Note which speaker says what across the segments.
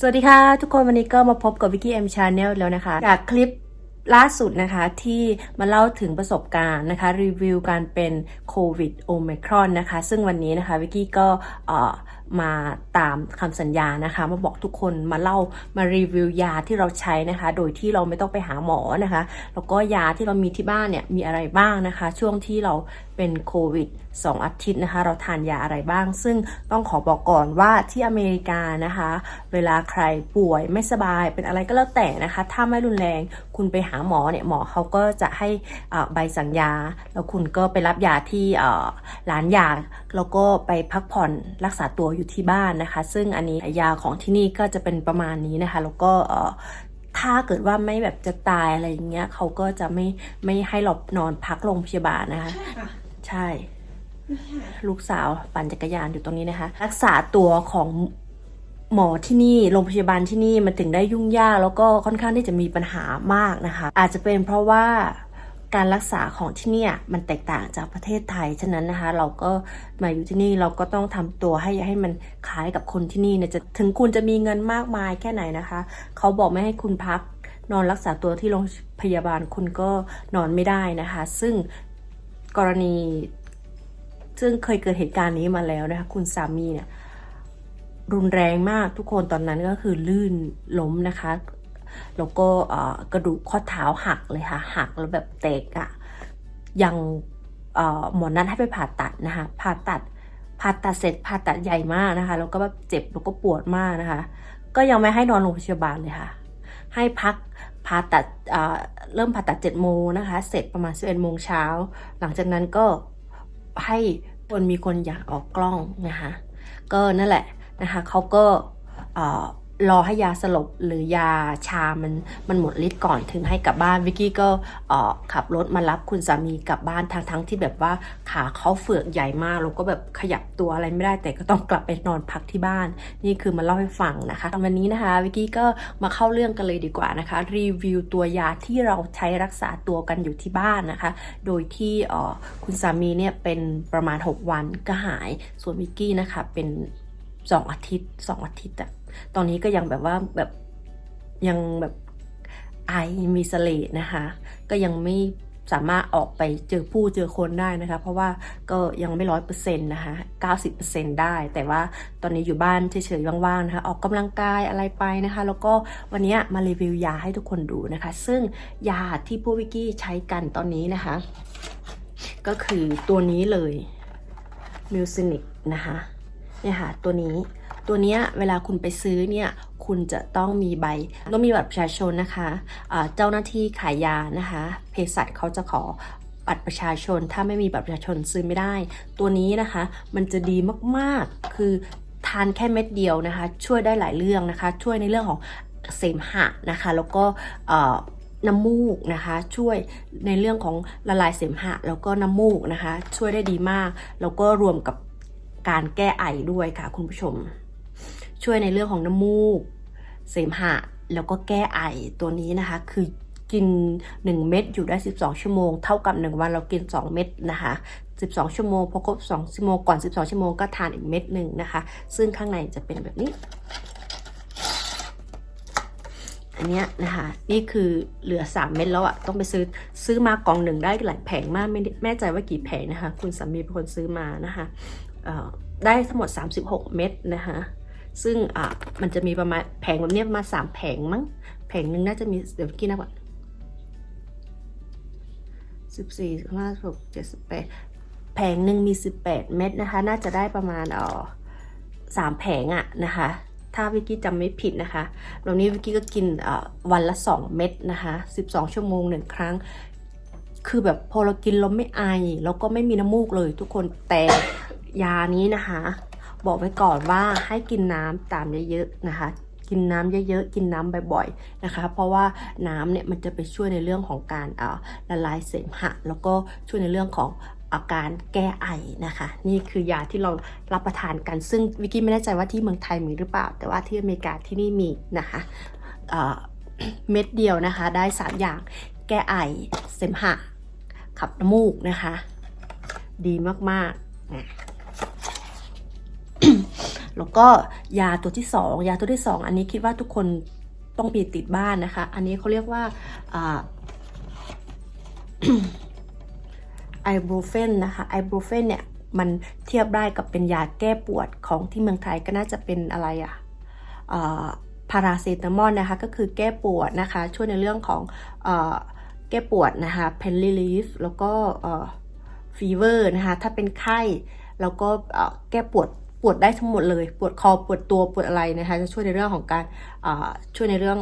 Speaker 1: สวัสดีค่ะ ทุกคนวันนี้ก็มาพบกับวิกกี้เอ็มชาแนลแล้วนะคะ จากคลิปล่าสุดนะคะที่มาเล่าถึงประสบการณ์นะคะรีวิวการเป็นโควิดโอมครอนนะคะ ซึ่งวันนี้นะคะวิกกี้ก็มาตามคำสัญญานะคะ มาบอกทุกคนมาเล่ามารีวิวยาที่เราใช้นะคะ โดยที่เราไม่ต้องไปหาหมอนะคะ แล้วก็ยาที่เรามีที่บ้านเนี่ยมีอะไรบ้างนะคะ ช่วงที่เราเป็นโควิด2 อาทิตย์นะคะ เราทานยาอะไรบ้าง ซึ่งต้องขอบอกก่อนว่าที่อเมริกานะคะ เวลาใครป่วยไม่สบายเป็นอะไรก็แล้วแต่นะคะ ถ้าไม่รุนแรงคุณไปหาหมอเนี่ยหมอเขาก็จะให้ใบสั่งยา แล้วคุณก็ไปรับยาที่ร้านยา แล้วก็ไปพักผ่อนรักษาตัวอยู่ที่บ้านนะคะ ซึ่งอันนี้ยาของที่นี่ก็จะเป็นประมาณนี้นะคะ แล้วก็เอ่อถ้าเกิดว่าไม่แบบจะตายอะไรอย่างเงี้ยเขาก็จะไม่ไม่ให้เรานอนพักโรงพยาบาลนะคะ
Speaker 2: ใช่ค่ะ
Speaker 1: ใช่
Speaker 2: ไม่ใช่
Speaker 1: ลูกสาวปั่นจักรยานอยู่ตรงนี้นะคะ รักษาตัวของหมอที่นี่โรงพยาบาลที่นี่มันถึงได้ยุ่งยากแล้วก็ค่อนข้างที่จะมีปัญหามากนะคะ อาจจะเป็นเพราะว่า การรักษาของที่นี่มันแตกต่างจากประเทศไทย ฉะนั้นนะคะ เราก็มาอยู่ที่นี่เราก็ต้องทำตัวให้ให้มันคล้ายกับคนที่นี่นี่ยจะถึงคุณจะมีเงินมากมายแค่ไหนนะคะ เขาบอกไม่ให้คุณพักนอนรักษาตัวที่โรงพยาบาลคุณก็นอนไม่ได้นะคะ ซึ่งกรณี ซึ่งเคยเกิดเหตุการณ์นี้มาแล้วนะคะ คุณสามีเนี่ยรุนแรงมากทุกคนตอนนั้นก็คือลื่นล้มนะคะ แล้วก็กระดูกข้อเท้าหักเลยค่ะ หักแล้วแบบแตกอะ่ะยังหมอนัดให้ไปผ่าตัดนะคะผ่าตัดผ่าตัดเสร็จผ่าตัดใหญ่มากนะคะแล้วก็แบบเจ็บแล้วก็ปวดมากนะคะ ก็ยังไม่ให้นอนโรงพยาบาลเลยค่ะ ให้พักผ่าตัดเเริ่มผ่าตัด7โมงนะคะ เสร็จประมาณ11โมงเช้า หลังจากนั้นก็ให้คนมีคนอยากออกกล้องนะคะ ก็นั่นแหละนะคะเขาก็เรอให้ยาสลบหรือยาชามันมันหมดฤทธิ์ก่อนถึงให้กลับบ้านวิกกี้ก็ขับรถมารับคุณสามีกลับบ้านทั้งทั้งที่แบบว่าขาเขาเฟือกใหญ่มากแล้วก็แบบขยับตัวอะไรไม่ได้ แต่ก็ต้องกลับไปนอนพักที่บ้าน นี่คือมาเล่าให้ฟังนะคะวันนี้นะคะวิกกี้ก็มาเข้าเรื่องกันเลยดีกว่านะคะ รีวิวตัวยาที่เราใช้รักษาตัวกันอยู่ที่บ้านนะคะ โดยที่คุณสามีเนี่ยเป็นประมาณ 6 วันก็หายส่วนวิกกี้นะคะเป็น 2 อาทิตย์ 2 อาทิตย์อะ ตอนนี้ก็ยังแบบว่าแบบยังแบบไอมีเสเลดนะคะ ก็ยังไม่สามารถออกไปเจอผู้เจอคนได้นะคะ เพราะว่าก็ยังไม่ร้อยเปอร์เซ็นต์นะคะเก้าสิบเปอร์เซ็นต์ได้ แต่ว่าตอนนี้อยู่บ้านเฉยๆว่างๆนะคะ ออกกำลังกายอะไรไปนะคะ แล้วก็วันนี้มารีวิวยาให้ทุกคนดูนะคะ ซึ่งยาที่พวกวิกกี้ใช้กันตอนนี้นะคะ ก็คือตัวนี้เลยมิวซินิกนะคะเนี่ยค่ะตัวนี้ ตัวนี้เวลาคุณไปซื้อเนี่ยคุณจะต้องมีใบต้องมีบัตรประชาชนนะคะอ่าเจ้าหน้าที่ขายยานะคะเภสัชเขาจะขอบัตรประชาชน ถ้าไม่มีบัตรประชาชนซื้อไม่ได้ ตัวนี้นะคะมันจะดีมากๆ คือทานแค่เม็ดเดียวนะคะ ช่วยได้หลายเรื่องนะคะ ช่วยในเรื่องของเสมหะนะคะ แล้วก็น้ำมูกนะคะ ช่วยในเรื่องของละลายเสมหะ แล้วก็น้ำมูกนะคะ ช่วยได้ดีมาก แล้วก็รวมกับการแก้ไอด้วยค่ะคุณผู้ชม ช่วยในเรื่องของน้ำมูก เสมหะ แล้วก็แก้ไอตัวนี้นะคะ คือกิน 1 เม็ดอยู่ได้ 12 ชั่วโมง เท่ากับ 1 วันเรากิน 2 เม็ดนะคะ 12 ชั่วโมงพอครบ 2 ชั่วโมงก่อน 12 ชั่วโมงก็ทานอีกเม็ดหนึ่งนะคะ ซึ่งข้างในจะเป็นแบบนี้ อันนี้นะคะ นี่คือเหลือ 3 เม็ดแล้วอะต้องไปซื้อซื้อมากล่องหนึ่งได้หลายแผงมากไม่ได้ไม่แน่ใจว่ากี่แผงนะคะ คุณสามีเป็นคนซื้อมานะคะได้ทั้งหมด 36 เม็ดนะคะ ซึ่งอะมันจะมีประมาณแผงแบบนี้ประมาณ3แผงมั้ง แผงหนึ่งน่าจะมีเดี๋ยวกี้นะก่อนสิบสี่สิบห้าหกเจ็ดสิบแปดแผงหนึ่งมี18เม็ดนะคะ น่าจะได้ประมาณอ่อสามแผงอะนะคะ ถ้าวิกกี้จำไม่ผิดนะคะแบบนี้วิกกี้ก็กินวันละ2เม็ดนะคะ12ชั่วโมงหนึ่งครั้ง คือแบบพอเรากินเราไม่ไอแล้วก็ไม่มีน้ำมูกเลยทุกคนแต่ยานี้นะคะ บอกไว้ก่อนว่าให้กินน้ำตามเยอะๆนะคะกินน้ำเยอะๆ กินน้ำบ่อยๆ นะคะ เพราะว่าน้ำเนี่ยมันจะไปช่วยในเรื่องของการเอ่อละลายเสมหะ แล้วก็ช่วยในเรื่องของอาการแก้ไอนะคะ นี่คือยาที่เรารับประทานกัน ซึ่งวิกกี้ไม่แน่ใจว่าที่เมืองไทยมีหรือเปล่า แต่ว่าที่อเมริกาที่นี่มีนะคะเอ่อเม็ดเดียวนะคะได้ 3 อย่างแก้ไอเสมหะ ขับน้ำมูกนะคะ ดีมากๆนะ แล้วก็ยาตัวที่สองยาตัวที่สองอันนี้คิดว่าทุกคนต้องมีติดบ้านนะคะ อันนี้เขาเรียกว่าไอโบรเฟนนะคะไอโบรเฟนเนี่ยมันเทียบได้กับเป็นยาแก้ปวดของที่เมืองไทยก็น่าจะเป็นอะไรอะพาราเซตามอลนะคะก็คือแก้ปวดนะคะ ช่วยในเรื่องของอแก้ปวดนะคะเพนลิลีฟแล้วก็ฟีเวอร์นะคะถ้าเป็นไข้ แล้วก็แก้ปวด ปวดได้ทั้งหมดเลย ปวดคอปวดตัวปวดอะไรนะคะจะช่วยในเรื่องของการช่วยในเรื่อง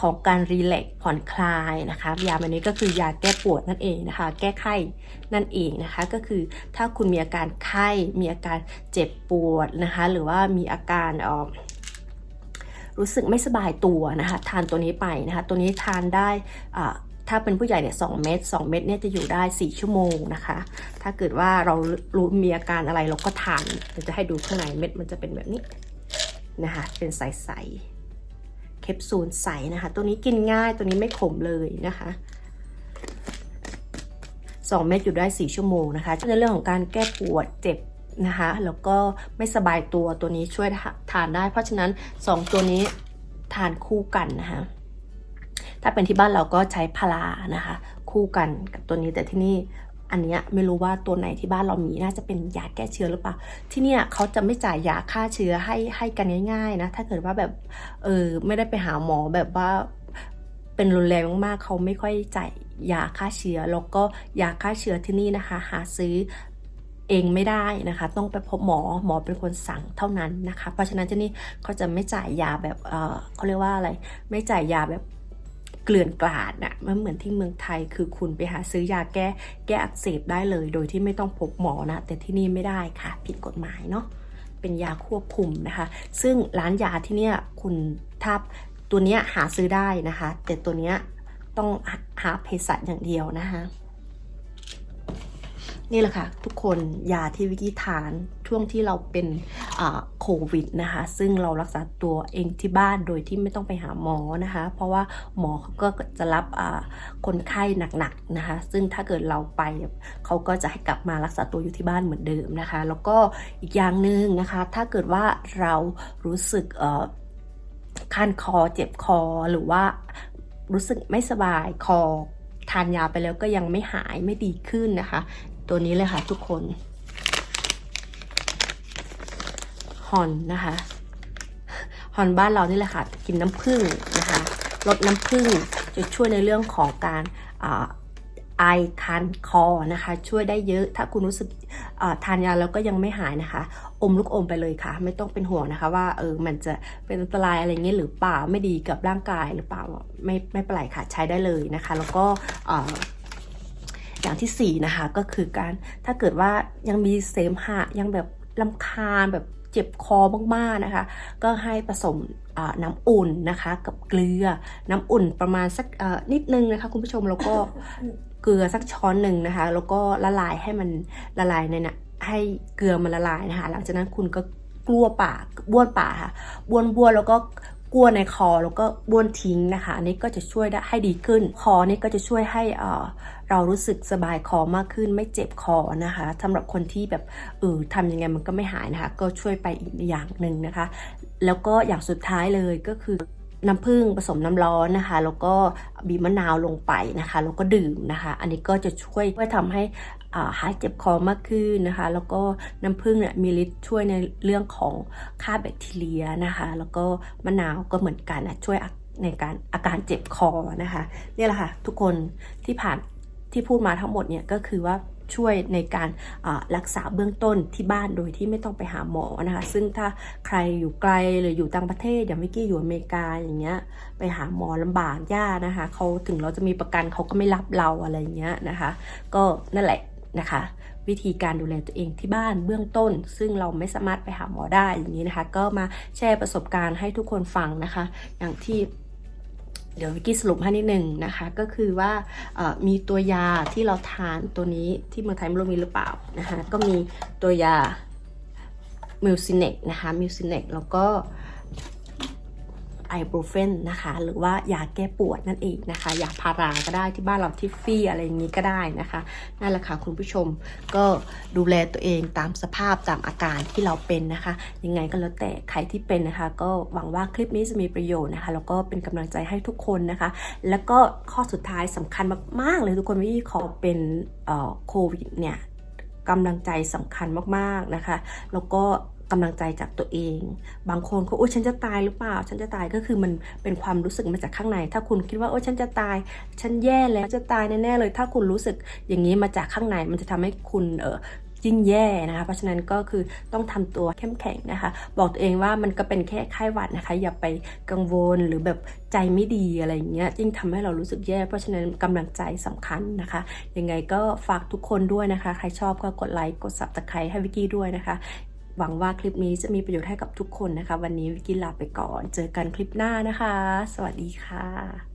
Speaker 1: ของการรีแลกซ์ผ่อนคลายนะคะยาอันนี้ก็คือยาแก้ปวดนั่นเองนะคะ แก้ไข้นั่นเองนะคะ ก็คือถ้าคุณมีอาการไข้มีอาการเจ็บปวดนะคะ หรือว่ามีอาการออรู้สึกไม่สบายตัวนะคะ ทานตัวนี้ไปนะคะ ตัวนี้ทานได้อ่า ถ้าเป็นผู้ใหญ่เนี่ยสเม็ด2 เม็ดเนี่ยจะอยู่ได้ 4 ชั่วโมงนะคะ ถ้าเกิดว่าเรารู้มีอาการอะไรเราก็ทานเดี๋ยวจะให้ดูข้างในเม็ดมันจะเป็นแบบนี้นะคะ เป็นใสๆแคปซูลใสนะคะ ตัวนี้กินง่ายตัวนี้ไม่ขมเลยนะคะ2 เม็ดอยู่ได้ 4 ชั่วโมงนะคะในเรื่องของการแก้ปวดเจ็บนะคะ แล้วก็ไม่สบายตัวตัวนี้ช่วยทานได้ เพราะฉะนั้น 2 ตัวนี้ทานคู่กันนะคะ ถ้าเป็นที่บ้านเราก็ใช้พารานะคะ คู่กันกับตัวนี้แต่ที่นี่อันเนี้ยไม่รู้ว่าตัวไหนที่บ้านเรามีน่าจะเป็นยาแก้เชื้อหรือเปล่า ที่เนี่ยเขาจะไม่จ่ายยาฆ่าเชื้อให้ให้กันง่าย ๆ นะ ถ้าเกิดว่าแบบเออไม่ได้ไปหาหมอแบบว่าเป็นรุนแรงมากๆเขาไม่ค่อยจ่ายยาฆ่าเชื้อแล้วก็ยาฆ่าเชื้อที่นี่นะคะ หาซื้อเองไม่ได้นะคะ ต้องไปพบหมอหมอเป็นคนสั่งเท่านั้นนะคะ เพราะฉะนั้นที่นี่เขาจะไม่จ่ายยาแบบเออเขาเรียกว่าอะไร ไม่จ่ายยาแบบ เกลื่อนกลาดนะมันเหมือนที่เมืองไทยคือคุณไปหาซื้อยาแก้แก้อักเสบได้เลย โดยที่ไม่ต้องพบหมอนะ แต่ที่นี่ไม่ได้ค่ะ ผิดกฎหมายเนาะเป็นยาควบคุมนะคะ ซึ่งร้านยาที่เนี่ยคุณทับตัวเนี้ยหาซื้อได้นะคะ แต่ตัวเนี้ยต้องหาเภสัชอย่างเดียวนะคะนี่แหละค่ะ ทุกคนยาที่วิกกี้ทานช่วงที่เราเป็น โควิดนะคะ ซึ่งเรารักษาตัวเองที่บ้านโดยที่ไม่ต้องไปหาหมอนะคะ เพราะว่าหมอเขาก็จะรับคนไข้หนักๆนะคะ ซึ่งถ้าเกิดเราไปเขาก็จะให้กลับมารักษาตัวอยู่ที่บ้านเหมือนเดิมนะคะ แล้วก็อีกอย่างหนึ่งนะคะ ถ้าเกิดว่าเรารู้สึกคันคอเจ็บคอหรือว่ารู้สึกไม่สบายคอทานยาไปแล้วก็ยังไม่หายไม่ดีขึ้นนะคะ ตัวนี้เลยค่ะทุกคน ฮ อนนะคะฮอนบ้านเรานี่แหละค่ะกินน้ำผึ้งนะคะลดน้ำผึ้งจะช่วยในเรื่องของการไอคันคอนะคะ ช่วยได้เยอะถ้าคุณรู้สึกทานยาแล้วก็ยังไม่หายนะคะ อมลูกอมไปเลยค่ะ ไม่ต้องเป็นห่วงนะคะว่าเออมันจะเป็นอันตรายอะไรเงี้ยหรือเปล่าไม่ดีกับร่างกายหรือเปล่าไม่ไม่เป็นไรค่ะใช้ได้เลยนะคะ แล้วก็อย่างที่ 4 นะคะก็คือการถ้าเกิดว่ายังมีเสมหะยังแบบลำคาญแบบ เจ็บคอมากๆนะคะ ก็ให้ผสมน้ำอุ่นนะคะ กับเกลือน้ำอุ่นประมาณสักนิดนึงนะคะคุณผู้ชมแล้วก็เกลือสักช้อนหนึ่งนะคะ แล้วก็ละลายให้มันละลายในนะ่ะให้เกลือมันละลายนะคะ หลังจากนั้นคุณก็กลัวปากบ้วนปากค่ะบ้วนบ้วนแล้วก็ กลัวในคอแล้วก็บ้วนทิ้งนะคะ อันนี้ก็จะช่วยได้ให้ดีขึ้น คอนี่ก็จะช่วยให้เรารู้สึกสบายคอมากขึ้นไม่เจ็บคอนะคะสำหรับคนที่แบบเออทำยังไงมันก็ไม่หายนะคะ ก็ช่วยไปอีกอย่างหนึ่งนะคะ แล้วก็อย่างสุดท้ายเลยก็คือ น้ำผึ้งผสมน้ำร้อนนะคะ แล้วก็บีมะนาวลงไปนะคะ แล้วก็ดื่มนะคะ อันนี้ก็จะช่วยช่วยทำให้หายเจ็บคอมากขึ้นนะคะ แล้วก็น้ำผึ้งเนี่ยมีฤทธิ์ช่วยในเรื่องของฆ่าแบคทีเรียนะคะ แล้วก็มะนาวก็เหมือนกันนะช่วยในการอาการเจ็บคอนะคะนี่แหละค่ะทุกคนที่ผ่านที่พูดมาทั้งหมดเนี่ยก็คือว่า ช่วยในการรักษาเบื้องต้นที่บ้านโดยที่ไม่ต้องไปหาหมอนะคะ ซึ่งถ้าใครอยู่ไกลหรืออยู่ต่างประเทศอย่างวิกกี้อยู่อเมริกาอย่างเงี้ยไปหาหมอลำบากยากนะคะเขาถึงเราจะมีประกันเขาก็ไม่รับเราอะไรเงี้ยนะคะ ก็นั่นแหละนะคะวิธีการดูแลตัวเองที่บ้านเบื้องต้น ซึ่งเราไม่สามารถไปหาหมอได้อย่างนี้นะคะ ก็มาแชร์ประสบการณ์ให้ทุกคนฟังนะคะ อย่างที่ เดี๋ยววิกกี้สรุปให้นิดนึงนะคะ ก็คือว่ามีตัวยาที่เราทานตัวนี้ที่เมืองไทยไม่รู้มีหรือเปล่านะคะก็มีตัวยามิวซินเนกนะคะมิวซินเนกแล้วก็ ไอโบูเฟนนะคะ หรือว่ายาแก้ปวดนั่นเองนะคะ ยาพาราก็ได้ที่บ้านเราทิฟฟี่อะไรอย่างนี้ก็ได้นะคะนั่นแหละค่ะคุณผู้ชมก็ดูแลตัวเองตามสภาพตามอาการที่เราเป็นนะคะ ยังไงก็แล้วแต่ใครที่เป็นนะคะ ก็หวังว่าคลิปนี้จะมีประโยชน์นะคะแล้วก็เป็นกำลังใจให้ทุกคนนะคะ แล้วก็ข้อสุดท้ายสำคัญมากๆเลยทุกคนที่ขอเป็นโควิดเนี่ยกำลังใจสำคัญมากๆนะคะ แล้วก็ กำลังใจจากตัวเอง บางคนก็โอ้ฉันจะตายหรือเปล่า ฉันจะตายก็คือมันเป็นความรู้สึกมาจากข้างใน ถ้าคุณคิดว่าโอ้ฉันจะตาย ฉันแย่แล้วจะตายแน่ๆเลย ถ้าคุณรู้สึกอย่างนี้มาจากข้างในมันจะทำให้คุณเออยิ่งแย่นะคะ เพราะฉะนั้นก็คือต้องทำตัวเข้มแข็งนะคะ บอกตัวเองว่ามันก็เป็นแค่ไข้หวัดนะคะ อย่าไปกังวลหรือแบบใจไม่ดีอะไรอย่างเงี้ยยิ่งทำให้เรารู้สึกแย่ เพราะฉะนั้นกำลังใจสำคัญนะคะ ยังไงก็ฝากทุกคนด้วยนะคะ ใครชอบก็กดไลค์ กด subscribe ให้วิกกี้ด้วยนะคะ หวังว่าคลิปนี้จะมีประโยชน์ให้กับทุกคนนะคะ วันนี้วิกิลาไปก่อน เจอกันคลิปหน้านะคะ สวัสดีค่ะ